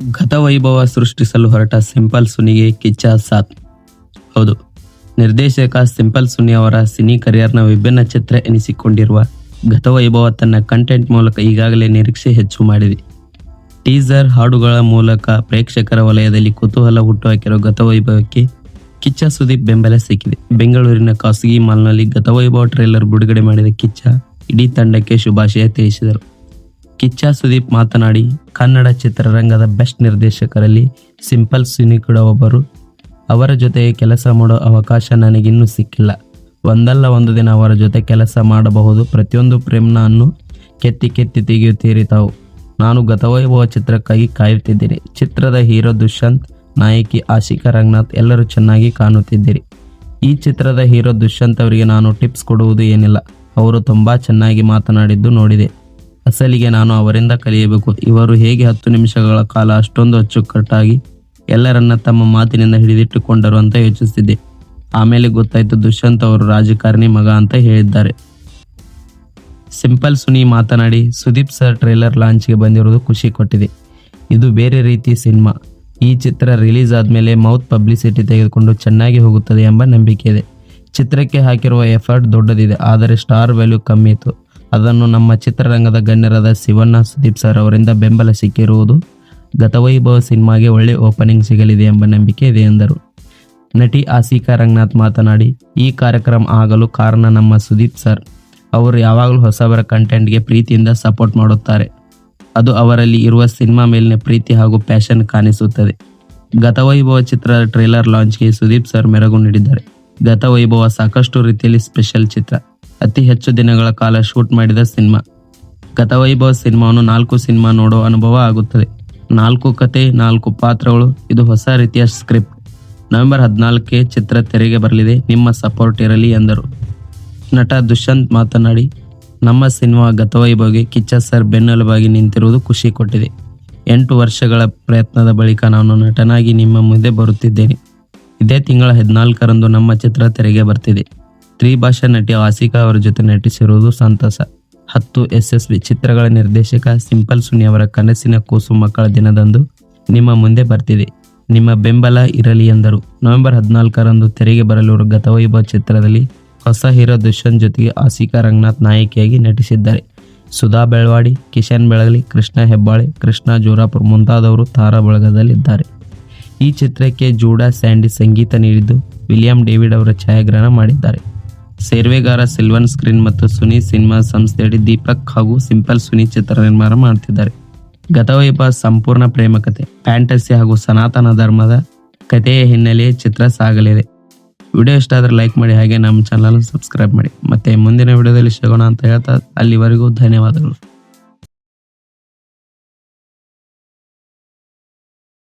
ಗತವೈಭವ ಸೃಷ್ಟಿಸಲು ಹೊರಟ ಸಿಂಪಲ್ ಸುನಿಗೆ ಕಿಚ್ಚ ಸಾತ್ ಹೌದು, ನಿರ್ದೇಶಕ ಸಿಂಪಲ್ ಸುನಿ ಅವರ ಸಿನಿ ಕರಿಯರ್ನ ವಿಭಿನ್ನ ಚಿತ್ರ ಎನಿಸಿಕೊಂಡಿರುವ ಗತವೈಭವ ತನ್ನ ಕಂಟೆಂಟ್ ಮೂಲಕ ಈಗಾಗಲೇ ನಿರೀಕ್ಷೆ ಹೆಚ್ಚು ಮಾಡಿದೆ. ಟೀಸರ್ ಹಾಡುಗಳ ಮೂಲಕ ಪ್ರೇಕ್ಷಕರ ವಲಯದಲ್ಲಿ ಕುತೂಹಲ ಹುಟ್ಟುಹಾಕಿರುವ ಗತವೈಭವಕ್ಕೆ ಕಿಚ್ಚ ಸುದೀಪ್ ಬೆಂಬಲ ಸಿಕ್ಕಿದೆ. ಬೆಂಗಳೂರಿನ ಖಾಸಗಿ ಮಾಲ್ನಲ್ಲಿ ಗತವೈಭವ ಟ್ರೇಲರ್ ಬಿಡುಗಡೆ ಮಾಡಿದ ಕಿಚ್ಚ ಇಡೀ ತಂಡಕ್ಕೆ ಶುಭಾಶಯ ತಿಳಿಸಿದರು. ಕಿಚ್ಚ ಸುದೀಪ್ ಮಾತನಾಡಿ, ಕನ್ನಡ ಚಿತ್ರರಂಗದ ಬೆಸ್ಟ್ ನಿರ್ದೇಶಕರಲ್ಲಿ ಸಿಂಪಲ್ ಸುನಿ ಕೂಡ ಒಬ್ಬರು. ಅವರ ಜೊತೆ ಕೆಲಸ ಮಾಡೋ ಅವಕಾಶ ನನಗಿನ್ನೂ ಸಿಕ್ಕಿಲ್ಲ. ಒಂದಲ್ಲ ಒಂದು ದಿನ ಅವರ ಜೊತೆ ಕೆಲಸ ಮಾಡಬಹುದು, ಪ್ರತಿಯೊಂದು ಪ್ರೇಮ್ನನ್ನು ಕೆತ್ತಿ ಕೆತ್ತಿ ತೆಗೆಯುತ್ತೀರಿ ತಾವು ನಾನು ಗತವೈಭವ ಚಿತ್ರಕ್ಕಾಗಿ ಕಾಯುತ್ತಿದ್ದೇನೆ. ಚಿತ್ರದ ಹೀರೋ ದುಷ್ಯಂತ್, ನಾಯಕಿ ಆಶಿಕಾ ರಂಗನಾಥ್ ಎಲ್ಲರೂ ಚೆನ್ನಾಗಿ ಕಾಣುತ್ತಿದ್ದೀರಿ. ಈ ಚಿತ್ರದ ಹೀರೋ ದುಷ್ಯಂತ್ ಅವರಿಗೆ ನಾನು ಟಿಪ್ಸ್ ಕೊಡುವುದು ಏನಿಲ್ಲ. ಅವರು ತುಂಬ ಚೆನ್ನಾಗಿ ಮಾತನಾಡಿದ್ದು ನೋಡಿದೆ. ಅಸಲಿಗೆ ನಾನು ಅವರಿಂದ ಕಲಿಯಬೇಕು. ಇವರು ಹೇಗೆ ಹತ್ತು ನಿಮಿಷಗಳ ಕಾಲ ಅಷ್ಟೊಂದು ಅಚ್ಚುಕಟ್ಟಾಗಿ ಎಲ್ಲರನ್ನ ತಮ್ಮ ಮಾತಿನಿಂದ ಹಿಡಿದಿಟ್ಟುಕೊಂಡರು ಅಂತ ಯೋಚಿಸುತ್ತಿದ್ದೆ ಆಮೇಲೆ ಗೊತ್ತಾಯ್ತು ದುಷ್ಯಂತ್ ಅವರು ರಾಜಕಾರಣಿ ಮಗ ಅಂತ ಹೇಳಿದ್ದಾರೆ. ಸಿಂಪಲ್ ಸುನಿ ಮಾತನಾಡಿ, ಸುದೀಪ್ ಸರ್ ಟ್ರೇಲರ್ ಲಾಂಚ್ಗೆ ಬಂದಿರುವುದು ಖುಷಿ ಕೊಟ್ಟಿದೆ. ಇದು ಬೇರೆ ರೀತಿ ಸಿನಿಮಾ. ಈ ಚಿತ್ರ ರಿಲೀಸ್ ಆದಮೇಲೆ ಮೌತ್ ಪಬ್ಲಿಸಿಟಿ ತೆಗೆದುಕೊಂಡು ಚೆನ್ನಾಗಿ ಹೋಗುತ್ತದೆ ಎಂಬ ನಂಬಿಕೆ ಇದೆ. ಚಿತ್ರಕ್ಕೆ ಹಾಕಿರುವ ಎಫರ್ಟ್ ದೊಡ್ಡದಿದೆ, ಆದರೆ ಸ್ಟಾರ್ ವ್ಯಾಲ್ಯೂ ಕಮ್ಮಿ ಇತ್ತು. ಅದನ್ನು ನಮ್ಮ ಚಿತ್ರರಂಗದ ಗಣ್ಯರಾದ ಶಿವಣ್ಣ ಸುದೀಪ್ ಸರ್ ಅವರಿಂದ ಬೆಂಬಲ ಸಿಕ್ಕಿರುವುದು ಗತವೈಭವ ಸಿನಿಮಾಗೆ ಒಳ್ಳೆ ಓಪನಿಂಗ್ ಸಿಗಲಿದೆ ಎಂಬ ನಂಬಿಕೆ ಇದೆ ಎಂದರು. ನಟಿ ಆಸಿಕಾ ರಂಗನಾಥ್ ಮಾತನಾಡಿ, ಈ ಕಾರ್ಯಕ್ರಮ ಆಗಲು ಕಾರಣ ನಮ್ಮ ಸುದೀಪ್ ಸರ್ ಅವರು ಯಾವಾಗಲೂ ಹೊಸಬರ ಕಂಟೆಂಟ್ಗೆ ಪ್ರೀತಿಯಿಂದ ಸಪೋರ್ಟ್ ಮಾಡುತ್ತಾರೆ. ಅದು ಅವರಲ್ಲಿ ಇರುವ ಸಿನಿಮಾ ಮೇಲಿನ ಪ್ರೀತಿ ಹಾಗೂ ಪ್ಯಾಷನ್ ಕಾಣಿಸುತ್ತದೆ. ಗತವೈಭವ ಚಿತ್ರದ ಟ್ರೇಲರ್ ಲಾಂಚ್ಗೆ ಸುದೀಪ್ ಸರ್ ಮೆರಗು ನೀಡಿದ್ದಾರೆ. ಗತವೈಭವ ಸಾಕಷ್ಟು ರೀತಿಯಲ್ಲಿ ಸ್ಪೆಷಲ್ ಚಿತ್ರ. ಅತಿ ಹೆಚ್ಚು ದಿನಗಳ ಕಾಲ ಶೂಟ್ ಮಾಡಿದ ಸಿನಿಮಾ. ಗತವೈಭವ ಸಿನಿಮಾವನ್ನು ನಾಲ್ಕು ಸಿನಿಮಾ ನೋಡೋ ಅನುಭವ ಆಗುತ್ತದೆ. ನಾಲ್ಕು ಕತೆ, ನಾಲ್ಕು ಪಾತ್ರಗಳು, ಇದು ಹೊಸ ರೀತಿಯ ಸ್ಕ್ರಿಪ್ಟ್. ನವೆಂಬರ್ ಹದಿನಾಲ್ಕಕ್ಕೆ ಚಿತ್ರ ತೆರೆಗೆ ಬರಲಿದೆ. ನಿಮ್ಮ ಸಪೋರ್ಟ್ ಇರಲಿ ಎಂದರು. ನಟ ದುಷ್ಯಂತ್ ಮಾತನಾಡಿ, ನಮ್ಮ ಸಿನಿಮಾ ಗತವೈಭವಿಗೆ ಕಿಚ್ಚ ಸರ್ ಬೆನ್ನೆಲುಬಾಗಿ ನಿಂತಿರುವುದು ಖುಷಿ ಕೊಟ್ಟಿದೆ. ಎಂಟು ವರ್ಷಗಳ ಪ್ರಯತ್ನದ ಬಳಿಕ ನಾನು ನಟನಾಗಿ ನಿಮ್ಮ ಮುಂದೆ ಬರುತ್ತಿದ್ದೇನೆ. ಇದೇ ತಿಂಗಳ ಹದಿನಾಲ್ಕರಂದು ನಮ್ಮ ಚಿತ್ರ ತೆರೆಗೆ ಬರ್ತಿದೆ. ತ್ರಿಭಾಷಾ ನಟಿ ಆಸಿಕಾ ಅವರ ಜೊತೆ ನಟಿಸಿರುವುದು ಸಂತಸ. ಹತ್ತು ಯಶಸ್ವಿ ಚಿತ್ರಗಳ ನಿರ್ದೇಶಕ ಸಿಂಪಲ್ ಸುನಿ ಅವರ ಕನಸಿನ ಕೂಸು ಮಕ್ಕಳ ದಿನದಂದು ನಿಮ್ಮ ಮುಂದೆ ಬರ್ತಿದೆ. ನಿಮ್ಮ ಬೆಂಬಲ ಇರಲಿ ಎಂದರು. ನವೆಂಬರ್ ಹದಿನಾಲ್ಕರಂದು ತೆರೆಗೆ ಬರಲಿರುವ ಗತವೈಭವ ಚಿತ್ರದಲ್ಲಿ ಹೊಸ ಹೀರೋ ದುಷ್ಯಂತ್ ಜೊತೆಗೆ ಆಸಿಕಾ ರಂಗನಾಥ್ ನಾಯಕಿಯಾಗಿ ನಟಿಸಿದ್ದಾರೆ. ಸುಧಾ ಬೆಳವಾಡಿ, ಕಿಶನ್ ಬೆಳಗಲಿ, ಕೃಷ್ಣ ಹೆಬ್ಬಾಳೆ, ಕೃಷ್ಣ ಜೋರಾಪುರ್ ಮುಂತಾದವರು ತಾರಾ ಬಳಗದಲ್ಲಿದ್ದಾರೆ ಈ ಚಿತ್ರಕ್ಕೆ ಜೂಡಾ ಸ್ಯಾಂಡಿ ಸಂಗೀತ ನೀಡಿದ್ದು ವಿಲಿಯಂ ಡೇವಿಡ್ ಅವರ ಛಾಯಾಗ್ರಹಣ ಮಾಡಿದ್ದಾರೆ. ಸೇರ್ವೆಗಾರ ಸಿಲ್ವನ್ ಸ್ಕ್ರೀನ್ ಮತ್ತು ಸುನಿ ಸಿನಿಮಾ ಸಂಸ್ಥೆಯಡಿ ದೀಪಕ್ ಹಾಗೂ ಸಿಂಪಲ್ ಸುನಿ ಚಿತ್ರ ನಿರ್ಮಾಣ ಮಾಡ್ತಿದ್ದಾರೆ. ಗತವೈಭವ ಸಂಪೂರ್ಣ ಪ್ರೇಮ ಕಥೆ ಫ್ಯಾಂಟಸಿ ಹಾಗೂ ಸನಾತನ ಧರ್ಮದ ಕಥೆಯ ಹಿನ್ನೆಲೆ ಚಿತ್ರ ಸಾಗಲಿದೆ. ವಿಡಿಯೋ ಇಷ್ಟ ಆದರೆ ಲೈಕ್ ಮಾಡಿ ಹಾಗೆ ನಮ್ಮ ಚಾನಲ್ ಸಬ್ಸ್ಕ್ರೈಬ್ ಮಾಡಿ. ಮತ್ತೆ ಮುಂದಿನ ವಿಡಿಯೋದಲ್ಲಿ ಸಿಗೋಣ ಅಂತ ಹೇಳ್ತಾ ಅಲ್ಲಿವರೆಗೂ ಧನ್ಯವಾದಗಳು.